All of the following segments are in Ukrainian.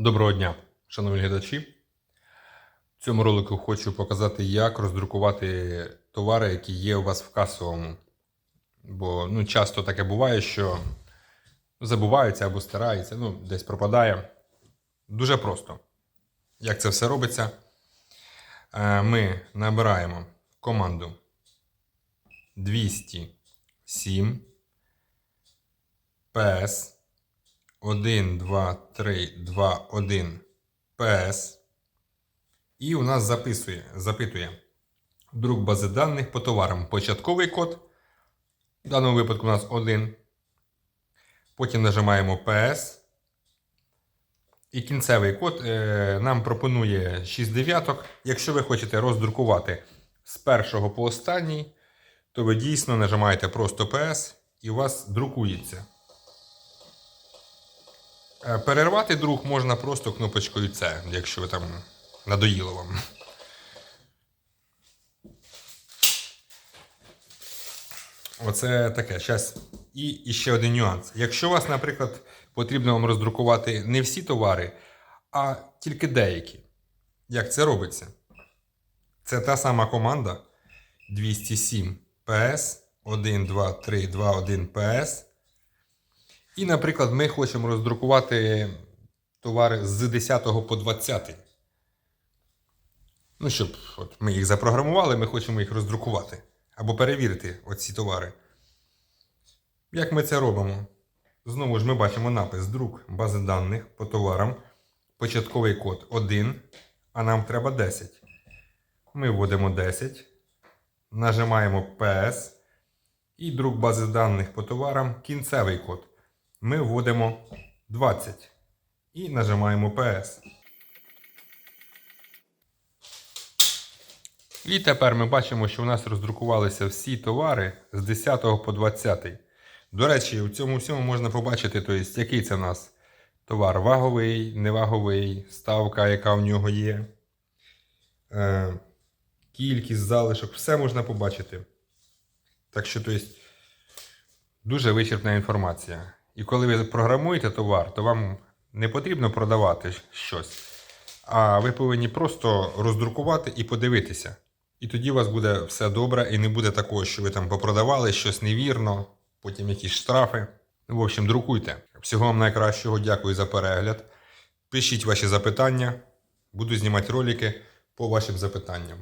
Доброго дня, шановні глядачі. В цьому ролику хочу показати, як роздрукувати товари, які є у вас в касовому. Бо ну, часто таке буває, що забуваються або стираються, ну, десь пропадає. Дуже просто. Як це все робиться? Е, Ми набираємо команду 207 PS 1, 2, 3, 2, 1 PS. І у нас записує, запитує друк бази даних по товарам. Початковий код. В даному випадку у нас 1. Потім нажимаємо PS. І кінцевий код е, нам пропонує 6 дев'яток. Якщо ви хочете роздрукувати з першого по останній, то ви дійсно нажимаєте просто PS і у вас друкується. Е, Перервати друк можна просто кнопочкою C, якщо ви там надоїло вам. Оце таке. Щас. І, і ще один нюанс. Якщо вас, наприклад, потрібно вам роздрукувати не всі товари, а тільки деякі. Як це робиться? Це та сама команда 207 PS 1, 2, 3, 2, 1 PS. І, наприклад, ми хочемо роздрукувати товари з 10 по 20. Ну, щоб от ми їх запрограмували, ми хочемо їх роздрукувати. Або перевірити оці товари. Як ми це робимо? Знову ж ми бачимо напис друк бази даних по товарам. Початковий код 1, а нам треба 10. Ми вводимо 10, нажимаємо PS і друк бази даних по товарам кінцевий код. Ми вводимо 20 і нажимаємо PS. І тепер ми бачимо, що у нас роздрукувалися всі товари з 10 по 20. До речі, у цьому всьому можна побачити, то есть, який це у нас товар ваговий, неваговий, ставка, яка в нього є, е, кількість залишок, все можна побачити. Так що, то есть, дуже вичерпна інформація. І коли ви програмуєте товар, то вам не потрібно продавати щось, а ви повинні просто роздрукувати і подивитися. І тоді у вас буде все добре, і не буде такого, що ви там попродавали щось невірно, потім якісь штрафи. Ну, В общем, друкуйте. Всього вам найкращого, дякую за перегляд. Пишіть ваші запитання, буду знімати ролики по вашим запитанням.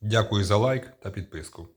Дякую за лайк та підписку.